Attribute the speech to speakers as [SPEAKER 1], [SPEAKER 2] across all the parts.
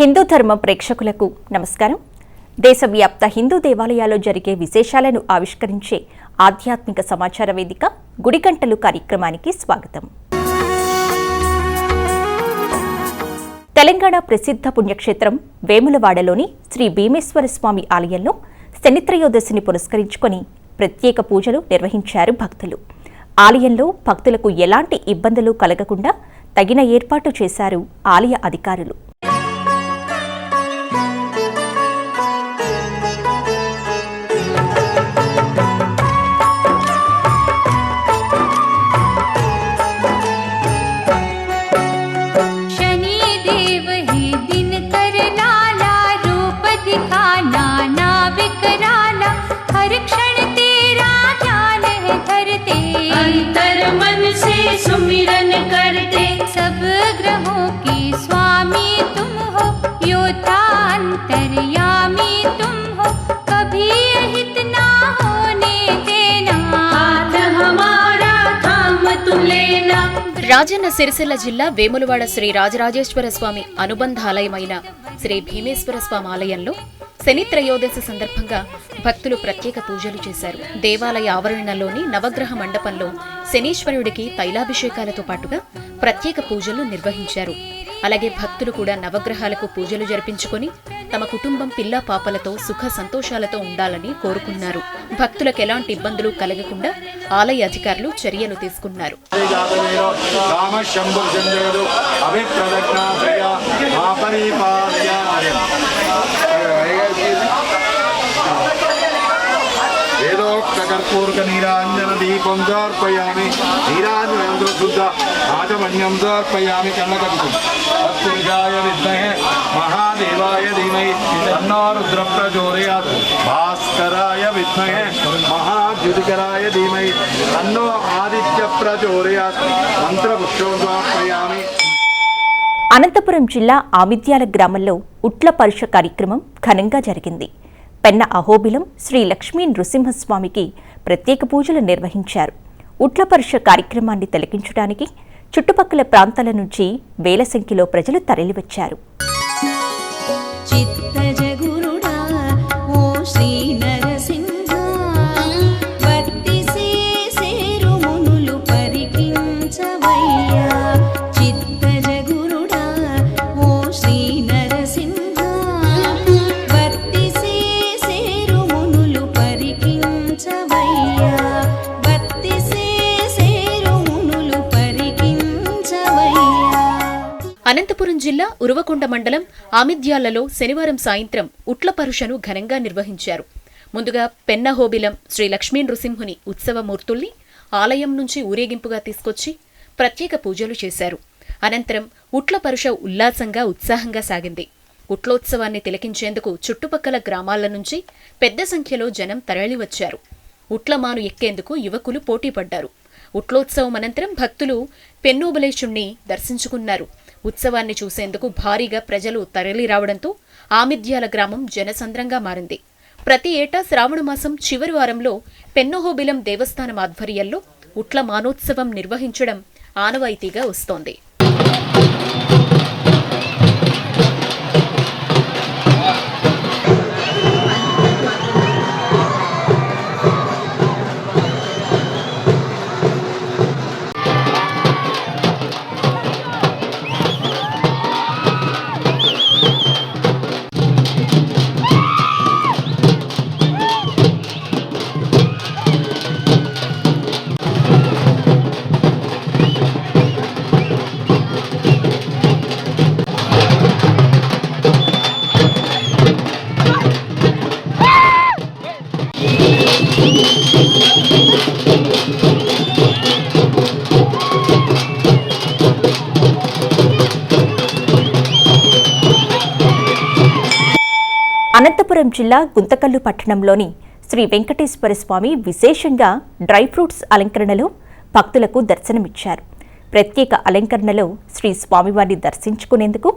[SPEAKER 1] హిందూ ధర్మ ప్రేక్షకులకు నమస్కారం. దేశవ్యాప్త హిందూ దేవాలయాల్లో జరిగే విశేషాలను ఆవిష్కరించే ఆధ్యాత్మిక సమాచార వేదిక గుడిగంటలు కార్యక్రమానికి స్వాగతం. తెలంగాణ ప్రసిద్ధ పుణ్యక్షేత్రం వేములవాడలోని శ్రీ భీమేశ్వర స్వామి ఆలయంలో శనిత్రయోదశిని పురస్కరించుకొని ప్రత్యేక పూజలు నిర్వహించారు భక్తులు. ఆలయంలో భక్తులకు ఎలాంటి ఇబ్బందులు కలగకుండా తగిన ఏర్పాటు చేశారు ఆలయ అధికారులు.
[SPEAKER 2] सुमिरन करते
[SPEAKER 3] सब ग्रहों के स्वामी तुम हो योद्धा अंतर्यामी तुम हो कभी अहित ना होने देना
[SPEAKER 2] हाथ हमारा थाम तू लेना
[SPEAKER 4] రాజన్న సిరిసిల్ల జిల్లా వేములవాడ శ్రీ రాజరాజేశ్వర స్వామి అనుబంధ ఆలయమైన శ్రీ భీమేశ్వర స్వామి ఆలయంలో శని త్రయోదశి సందర్భంగా భక్తులు ప్రత్యేక పూజలు చేశారు. దేవాలయ ఆవరణలోని నవగ్రహ మండపంలో శనీశ్వరుడికి తైలాభిషేకాలతో పాటుగా ప్రత్యేక పూజలు నిర్వహించారు. అలాగే భక్తులు కూడా నవగ్రహాలకు పూజలు జరిపించుకొని తమ కుటుంబం పిల్ల పాపలతో సుఖ సంతోషాలతో ఉండాలని కోరుకున్నారు. భక్తులకు ఎలాంటి ఇబ్బందులు కలగకుండా ఆలయ అధికారులు చర్యలు తీసుకున్నారు.
[SPEAKER 5] అభిప్రదజ్ఞాశ్రయ నీరాంజన దీపం సమర్పయామి నీరాంజన శుద్ధ రాజమణ్యం సమర్పయామి కన్నకటికం తత్పురుషాయ విద్మహే మహాదేవాయ ధీమహి తన్నో ప్రచోదయాత్ భాస్కరాయ విద్మహే మహాద్యుతికరాయ ధీమహి అన్నో ఆదిత్య ప్రచోదయాత్
[SPEAKER 1] అనంతపురం జిల్లా ఆమిద్యాల గ్రామంలో ఉట్ల పరుష కార్యక్రమం ఘనంగా జరిగింది. పెన్న అహోబిలం శ్రీ లక్ష్మీ నృసింహస్వామికి ప్రత్యేక పూజలు నిర్వహించారు. ఉట్ల పరుష కార్యక్రమాన్ని తిలకించడానికి చుట్టుపక్కల ప్రాంతాల నుంచి వేల సంఖ్యలో ప్రజలు తరలివచ్చారు.
[SPEAKER 4] జిల్లా ఉరవకొండ మండలం ఆమిద్యాలలో శనివారం సాయంత్రం ఉట్లపరుషను ఘనంగా నిర్వహించారు. ముందుగా పెన్నహోబిలం శ్రీ లక్ష్మీ నృసింహుని ఉత్సవమూర్తుల్ని ఆలయం నుంచి ఊరేగింపుగా తీసుకొచ్చి ప్రత్యేక పూజలు చేశారు. అనంతరం ఉట్లపరుష ఉల్లాసంగా ఉత్సాహంగా సాగింది. ఉట్లోత్సవాన్ని తిలకించేందుకు చుట్టుపక్కల గ్రామాల నుంచి పెద్ద సంఖ్యలో జనం తరలివచ్చారు ఉట్లమాను ఎక్కేందుకు యువకులు పోటీపడ్డారు. ఉట్లోత్సవం అనంతరం భక్తులు పెన్నోబలేశుణ్ణి దర్శించుకున్నారు. ఉత్సవాన్ని చూసేందుకు భారీగా ప్రజలు తరలిరావడంతో ఆమిద్యాల గ్రామం జనసంద్రంగా మారింది. ప్రతి ఏటా శ్రావణ మాసం చివరి వారంలో పెన్నోహోబిలం దేవస్థానం ఆధ్వర్యంలో ఉట్ల మానోత్సవం నిర్వహించడం ఆనవాయితీగా వస్తోంది.
[SPEAKER 1] అనంతపురం జిల్లా గుంతకల్లు పట్టణంలోని శ్రీ వెంకటేశ్వర స్వామి విశేషంగా డ్రై ఫ్రూట్స్ అలంకరణలో భక్తులకు దర్శనమిచ్చారు. ప్రత్యేక అలంకరణలో శ్రీ స్వామివారిని దర్శించుకునేందుకు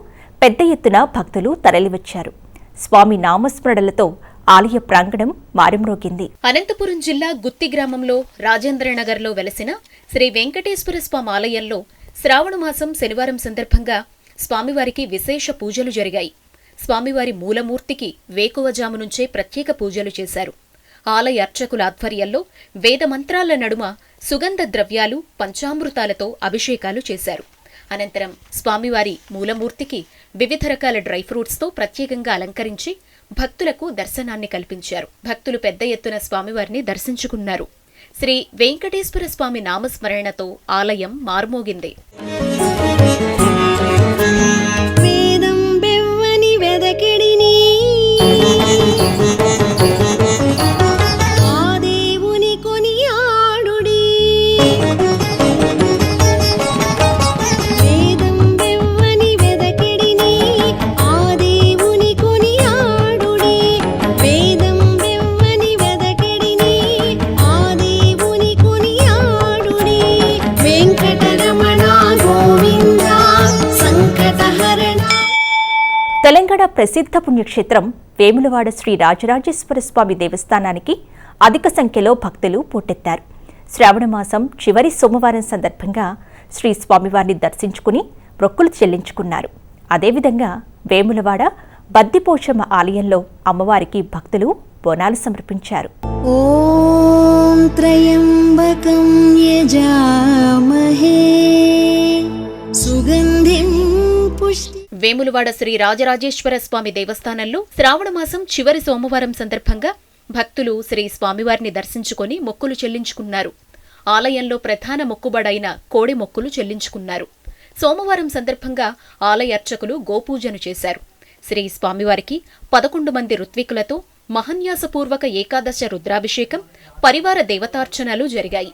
[SPEAKER 1] పెద్ద ఎత్తున భక్తులు తరలివచ్చారు. స్వామి నామస్మరణలతో ఆలయ ప్రాంగణం మారుమ్రోగింది.
[SPEAKER 4] అనంతపురం జిల్లా గుత్తి గ్రామంలో రాజేంద్రనగర్లో వెలసిన శ్రీ వెంకటేశ్వర స్వామి ఆలయంలో శ్రావణ మాసం శనివారం సందర్భంగా స్వామివారికి విశేష పూజలు జరిగాయి. స్వామివారి మూలమూర్తికి వేకువజాము నుంచే ప్రత్యేక పూజలు చేశారు. ఆలయ అర్చకుల ఆధ్వర్యంలో వేద మంత్రాల నడుమ సుగంధ ద్రవ్యాలు పంచామృతాలతో అభిషేకాలు చేశారు. అనంతరం స్వామివారి మూలమూర్తికి వివిధ రకాల డ్రై ఫ్రూట్స్తో ప్రత్యేకంగా అలంకరించి భక్తులకు దర్శనాన్ని కల్పించారు. భక్తులు పెద్ద ఎత్తున స్వామివారిని దర్శించుకున్నారు. శ్రీ వెంకటేశ్వర స్వామి నామస్మరణతో ఆలయం మార్మోగింది.
[SPEAKER 1] పుణ్యక్షేత్రం వేములవాడ శ్రీ రాజరాజేశ్వర స్వామి దేవస్థానానికి అధిక సంఖ్యలో భక్తులు పోటెత్తారు. శ్రావణ మాసం చివరి సోమవారం సందర్భంగా శ్రీ స్వామివారిని దర్శించుకుని మొక్కులు చెల్లించుకున్నారు. అదేవిధంగా వేములవాడ బద్దిపోషమ్మ ఆలయంలో అమ్మవారికి భక్తులు బోనాలు సమర్పించారు.
[SPEAKER 6] ఓం సుగంధిం పుష్టి
[SPEAKER 4] వేములవాడ శ్రీ రాజరాజేశ్వర స్వామి దేవస్థానంలో శ్రావణమాసం చివరి సోమవారం సందర్భంగా భక్తులు శ్రీ స్వామివారిని దర్శించుకొని మొక్కులు చెల్లించుకున్నారు. ఆలయంలో ప్రధాన మొక్కుబడైన కోడి మొక్కులు చెల్లించుకున్నారు. సోమవారం సందర్భంగా ఆలయ అర్చకులు గోపూజను చేశారు. శ్రీ స్వామివారికి పదకొండు మంది ఋత్వికులతో మహన్యాసపూర్వక ఏకాదశ రుద్రాభిషేకం పరివార దేవతార్చనలు జరిగాయి.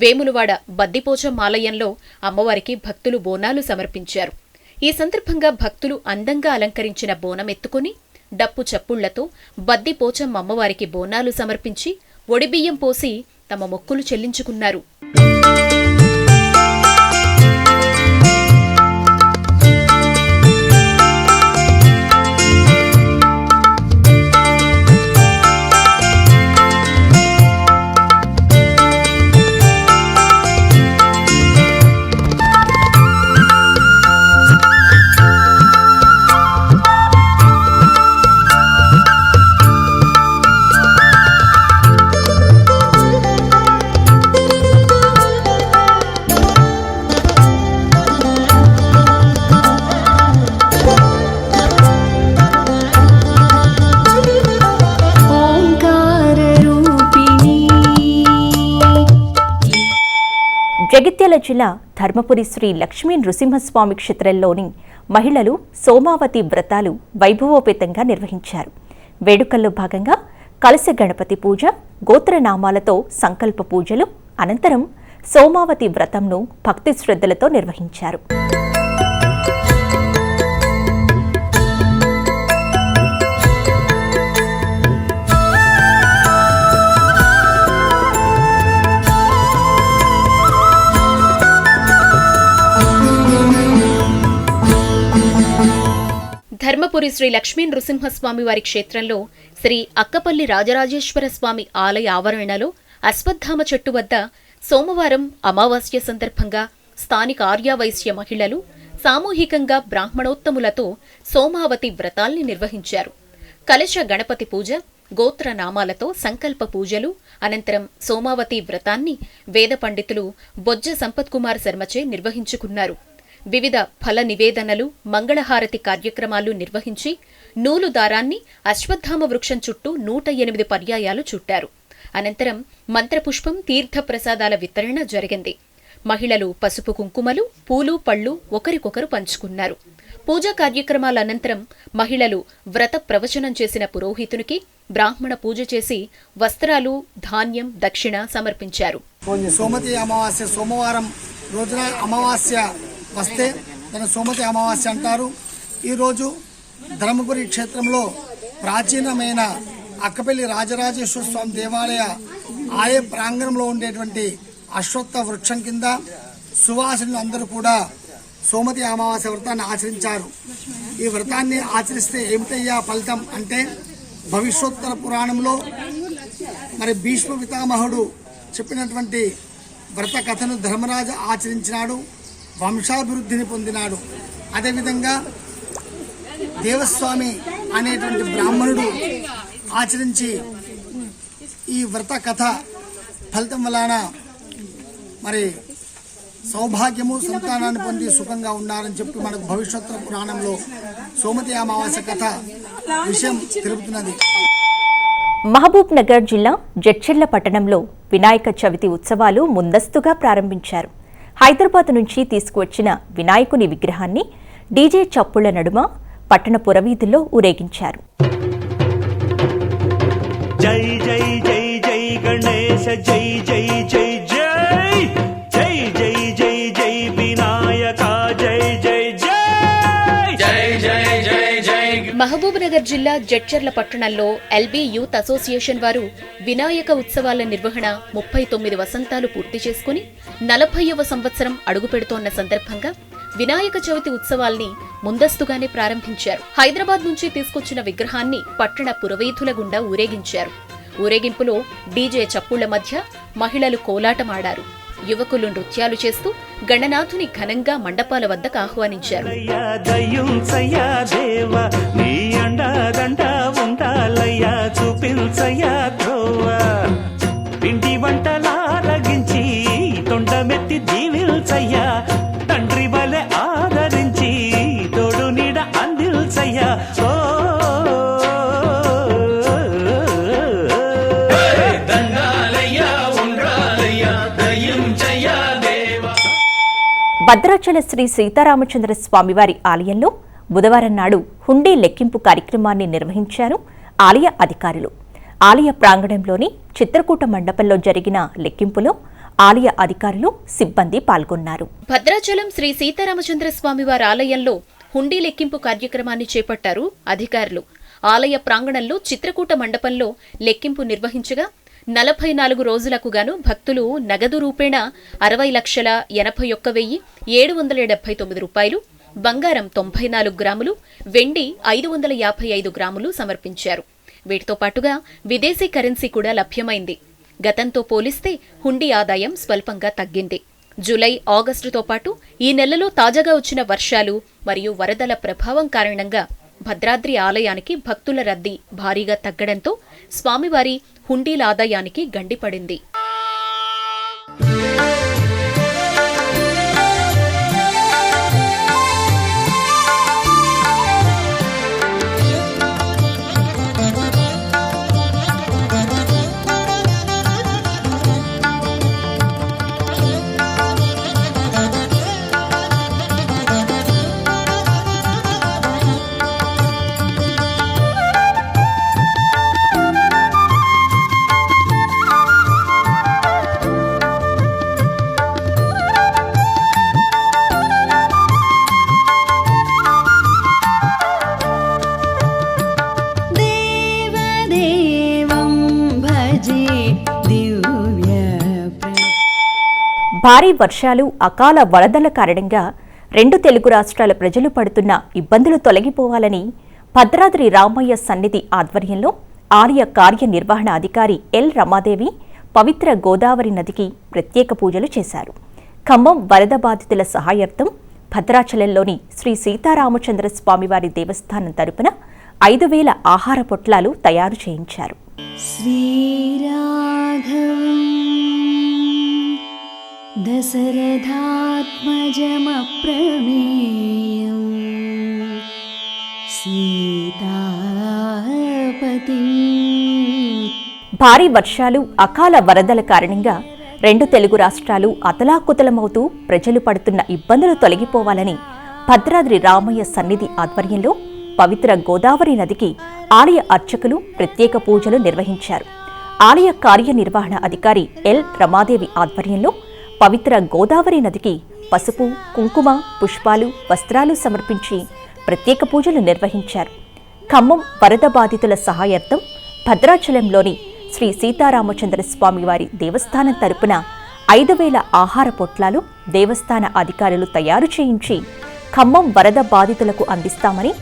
[SPEAKER 4] వేములవాడ బద్దిపోచం ఆలయంలో అమ్మవారికి భక్తులు బోనాలు సమర్పించారు. ఈ సందర్భంగా భక్తులు అందంగా అలంకరించిన బోనం ఎత్తుకుని డప్పు చప్పుళ్ళతో బద్దిపోచం అమ్మవారికి బోనాలు సమర్పించి ఒడిబియ్యం పోసి తమ మొక్కులు చెల్లించుకున్నారు.
[SPEAKER 1] జిల్లా ధర్మపురి శ్రీ లక్ష్మీ నృసింహస్వామి క్షేత్రంలోని మహిళలు సోమావతి వ్రతాలు వైభవోపేతంగా నిర్వహించారు. వేడుకల్లో భాగంగా కలశ గణపతి పూజ గోత్రనామాలతో సంకల్ప పూజలు అనంతరం సోమావతి వ్రతంను భక్తి శ్రద్ధలతో నిర్వహించారు.
[SPEAKER 4] శ్రీ శ్రీ లక్ష్మీ నృసింహస్వామి వారి క్షేత్రంలో శ్రీ అక్కపల్లి రాజరాజేశ్వర స్వామి ఆలయ ఆవరణలో అశ్వత్థామ చెట్టు వద్ద సోమవారం అమావాస్య సందర్భంగా స్థానిక ఆర్యావైశ్య మహిళలు సామూహికంగా బ్రాహ్మణోత్తములతో సోమావతి వ్రతాల్ని నిర్వహించారు. కలశ గణపతి పూజ గోత్ర నామాలతో సంకల్ప పూజలు అనంతరం సోమావతి వ్రతాన్ని వేద పండితులు బొజ్జ సంపత్కుమార్ శర్మచే నిర్వహించుకున్నారు. వివిధ ఫల నివేదనలు మంగళహారతి కార్యక్రమాలు నిర్వహించి నూలు దారాన్ని అశ్వత్థామ వృక్షం చుట్టూ నూట ఎనిమిది పర్యాయాలు చుట్టారు. అనంతరం మంత్రపుష్పం తీర్థప్రసాదాల వితరణ జరిగింది. మహిళలు పసుపు కుంకుమలు పూలు పళ్ళు ఒకరికొకరు పంచుకున్నారు. పూజా కార్యక్రమాల అనంతరం మహిళలు వ్రత ప్రవచనం చేసిన పురోహితునికి బ్రాహ్మణ పూజ చేసి వస్త్రాలు ధాన్యం దక్షిణ సమర్పించారు.
[SPEAKER 7] సోమతి అమావాస్య సోమవారం రోజున అమావాస్య వస్తే దాన్ని సోమతి అమావాస్య అంటారు. ఈరోజు ధర్మపురి క్షేత్రంలో ప్రాచీనమైన అక్కపల్లి రాజరాజేశ్వర స్వామి దేవాలయ ఆలయ ప్రాంగణంలో ఉండేటువంటి అశ్వత్థ వృక్షం కింద సువాసులు అందరూ కూడా సోమతి అమావాస్య వ్రతాన్ని ఆచరించారు. ఈ వ్రతాన్ని ఆచరిస్తే ఏమిటయ్యా ఫలితం అంటే భవిష్యోత్తర పురాణంలో మరి భీష్మ పితామహుడు చెప్పినటువంటి వ్రత కథను ధర్మరాజు ఆచరించినాడు. వంశాభివృద్ధిని పొందినాడు. అదేవిధంగా దేవస్వామి అనేటువంటి బ్రాహ్మణుడు ఆచరించి ఈ వ్రత కథ ఫలితం వలన మరి సౌభాగ్యము సంతానాన్ని పొంది సుఖంగా ఉన్నారని చెప్పి మనకు భవిష్యత్తు పురాణంలో సోమతి అమావాస్య కథ విషయం తెలుపుతున్నది.
[SPEAKER 1] మహబూబ్ నగర్ జిల్లా జడ్చెర్ల పట్టణంలో వినాయక చవితి ఉత్సవాలు ముందస్తుగా ప్రారంభించారు. హైదరాబాద్ నుంచి తీసుకువచ్చిన వినాయకుని విగ్రహాన్ని డీజే చప్పుళ్ళ నడుమ పట్టణ పురవీధుల్లో ఊరేగించారు.
[SPEAKER 8] జై జై జై జై గణేశ జై జై జై. జై
[SPEAKER 4] మహబూబ్నగర్ జిల్లా జడ్చర్ల పట్టణంలో ఎల్బీ యూత్ అసోసియేషన్ వారు వినాయక ఉత్సవాల నిర్వహణ ముప్పై తొమ్మిది వసంతాలు పూర్తి చేసుకుని నలభైవ సంవత్సరం అడుగుపెడుతోన్న సందర్భంగా వినాయక చవితి ఉత్సవాల్ని ముందస్తుగానే ప్రారంభించారు. హైదరాబాద్ నుంచి తీసుకొచ్చిన విగ్రహాన్ని పట్టణ పురవీధుల గుండా ఊరేగించారు. ఊరేగింపులో డీజే చప్పుళ్ళ మధ్య మహిళలు కోలాటమాడారు. యువకులు నృత్యాలు చేస్తూ గణనాథుని ఘనంగా మండపాల వద్దకు ఆహ్వానించారు.
[SPEAKER 8] వంటలారగించి తొండమెత్తి దీవిల్చయ్యా
[SPEAKER 1] భద్రాచల శ్రీ సీతారామచంద్ర స్వామివారి ఆలయంలో బుధవారం నాడు హుండీ లెక్కింపు కార్యక్రమాన్ని నిర్వహించారు ఆలయ అధికారులు. ఆలయ ప్రాంగణంలోని చిత్రకూట మండపంలో జరిగిన లెక్కింపులో ఆలయ అధికారులు సిబ్బంది పాల్గొన్నారు.
[SPEAKER 4] భద్రాచలం శ్రీ సీతారామచంద్ర స్వామివారి ఆలయంలో హుండీ లెక్కింపు కార్యక్రమాన్ని చేపట్టారు అధికారులు. ఆలయ ప్రాంగణంలో చిత్రకూట మండపంలో లెక్కింపు నిర్వహించగా నలభై నాలుగు రోజులకు గాను భక్తులు నగదు రూపేణ అరవై లక్షల ఎనభై ఒక్క వెయ్యి ఏడు వందల డెబ్బై తొమ్మిది రూపాయలు బంగారం తొంభై నాలుగు గ్రాములు వెండి ఐదు వందల యాభై ఐదు గ్రాములు సమర్పించారు. వీటితో పాటుగా విదేశీ కరెన్సీ కూడా లభ్యమైంది. గతంతో పోలిస్తే హుండీ ఆదాయం స్వల్పంగా తగ్గింది. జూలై ఆగస్టుతో పాటు ఈ నెలలో తాజాగా వచ్చిన వర్షాలు మరియు వరదల ప్రభావం కారణంగా భద్రాద్రి ఆలయానికి భక్తుల రద్దీ భారీగా తగ్గడంతో స్వామివారి హుండీల ఆదాయానికి గండిపడింది.
[SPEAKER 1] భారీ వర్షాలు అకాల వరదల కారణంగా రెండు తెలుగు రాష్ట్రాల ప్రజలు పడుతున్న ఇబ్బందులు తొలగిపోవాలని భద్రాద్రి రామయ్య సన్నిధి ఆధ్వర్యంలో ఆలయ కార్యనిర్వహణ అధికారి ఎల్ రమాదేవి పవిత్ర గోదావరి నదికి ప్రత్యేక పూజలు చేశారు. ఖమ్మం వరద బాధితుల సహాయార్థం భద్రాచలంలోని శ్రీ సీతారామచంద్ర స్వామివారి దేవస్థానం తరపున ఐదు వేల ఆహార పొట్లాలు తయారు చేయించారు.
[SPEAKER 6] శ్రీరాఘ दशरथात्मजमप्रमेयम् सीतापतिम्
[SPEAKER 1] భారీ వర్షాలు అకాల వరదల కారణంగా రెండు తెలుగు రాష్ట్రాలు అతలాకుతలమవుతూ ప్రజలు పడుతున్న ఇబ్బందులు తొలగిపోవాలని భద్రాద్రి రామయ్య సన్నిధి ఆధ్వర్యంలో పవిత్ర గోదావరి నదికి ఆలయ అర్చకులు ప్రత్యేక పూజలు నిర్వహించారు ఆలయ కార్యనిర్వహణ అధికారి ఎల్ రమాదేవి ఆధ్వర్యంలో పవిత్ర గోదావరి నదికి పసుపు కుంకుమ పుష్పాలు వస్త్రాలు సమర్పించి ప్రత్యేక పూజలు నిర్వహించారు. ఖమ్మం వరద బాధితుల సహాయార్థం భద్రాచలంలోని శ్రీ సీతారామచంద్ర స్వామివారి దేవస్థానం తరపున ఐదు వేల ఆహార పొట్లాలు దేవస్థాన అధికారులు తయారు చేయించి ఖమ్మం వరద బాధితులకు అందిస్తామని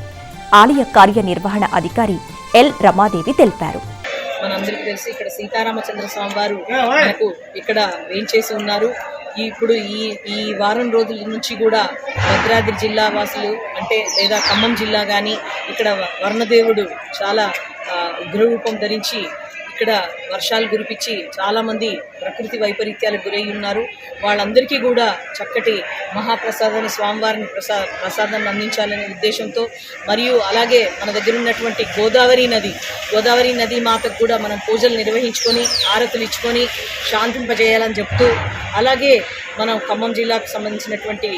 [SPEAKER 1] ఆలయ కార్యనిర్వహణ అధికారి ఎల్ రమాదేవి తెలిపారు.
[SPEAKER 9] మనందరికీ తెలిసి ఇక్కడ సీతారామచంద్ర స్వామి వారు మనకు ఇక్కడ వేంచేసి ఉన్నారు. ఇప్పుడు ఈ ఈ వారం రోజుల నుంచి కూడా భద్రాద్రి జిల్లా వాసులు అంటే లేదా ఖమ్మం జిల్లా కానీ ఇక్కడ వర్ణదేవుడు చాలా ఉగ్రరూపం ధరించి ఇక్కడ వర్షాలు కురిపించి చాలామంది ప్రకృతి వైపరీత్యాలకు గురై ఉన్నారు. వాళ్ళందరికీ కూడా చక్కటి మహాప్రసాదాన్ని స్వామివారిని ప్రసా ప్రసాదాన్ని అందించాలనే ఉద్దేశంతో మరియు అలాగే మన దగ్గర ఉన్నటువంటి గోదావరి నది గోదావరి నది మాతకు కూడా మనం పూజలు నిర్వహించుకొని ఆరతులు ఇచ్చుకొని శాంతింపజేయాలని చెప్తూ అలాగే మనం ఖమ్మం జిల్లాకు సంబంధించినటువంటి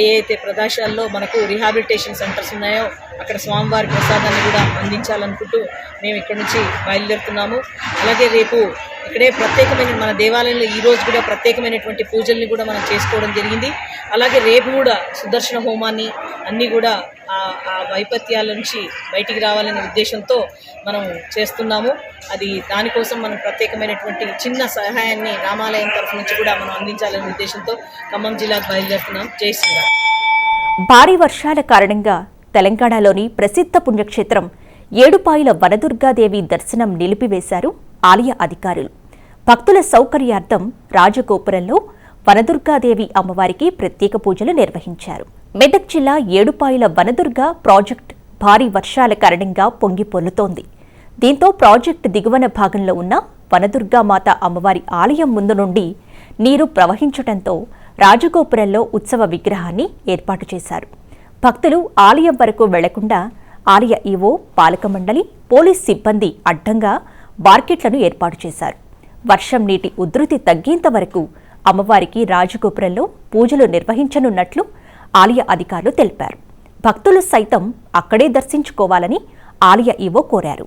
[SPEAKER 9] ఏ అయితే ప్రదేశాల్లో మనకు రిహాబిలిటేషన్ సెంటర్స్ ఉన్నాయో అక్కడ స్వామివారి ప్రసాదాన్ని కూడా అందించాలనుకుంటూ మేము ఇక్కడ నుంచి బయలుదేరుతున్నాము. అలాగే రేపు ఇక్కడే ప్రత్యేకమైన మన దేవాలయంలో ఈరోజు కూడా ప్రత్యేకమైనటువంటి పూజల్ని కూడా మనం చేసుకోవడం జరిగింది. అలాగే రేపు కూడా సుదర్శన హోమాన్ని అన్నీ కూడా ఆ ఆ వైపత్యాల నుంచి బయటికి రావాలనే ఉద్దేశంతో మనం చేస్తున్నాము. అది దానికోసం మనం ప్రత్యేకమైనటువంటి చిన్న సహాయాన్ని రామాలయం తరఫు నుంచి కూడా మనం అందించాలనే ఉద్దేశంతో ఖమ్మం జిల్లాకు బయలుదేరుతున్నాం. జై శ్రీరామ్.
[SPEAKER 1] భారీ వర్షాల కారణంగా తెలంగాణలోని ప్రసిద్ధ పుణ్యక్షేత్రం ఏడుపాయల వనదుర్గాదేవి దర్శనం నిలిపివేశారు. ఆలయ అధికారులు. భక్తుల సౌకర్యార్థం రాజగోపురంలో వనదుర్గాదేవి అమ్మవారికి ప్రత్యేక పూజలు నిర్వహించారు. మెదక్ జిల్లా ఏడుపాయల వనదుర్గ ప్రాజెక్ట్ భారీ వర్షాల కారణంగా పొంగి పొర్లుతోంది. దీంతో ప్రాజెక్టు దిగువన భాగంలో ఉన్న వనదుర్గామాత అమ్మవారి ఆలయం ముందు నుండి నీరు ప్రవహించటంతో రాజగోపురంలో ఉత్సవ విగ్రహాన్ని ఏర్పాటు చేశారు. భక్తులు ఆలయం వరకు వెళ్ళకుండా ఆలయ ఈవో పాలక మండలి పోలీస్ సిబ్బంది అడ్డంగా మార్కెట్లను ఏర్పాటు చేశారు. వర్షం నీటి ఉధృతి తగ్గేంత వరకు అమ్మవారికి రాజగోపురంలో పూజలు నిర్వహించనున్నట్లు ఆలయ అధికారులు తెలిపారు. భక్తులు సైతం అక్కడే దర్శించుకోవాలని ఆలయ ఈవో కోరారు.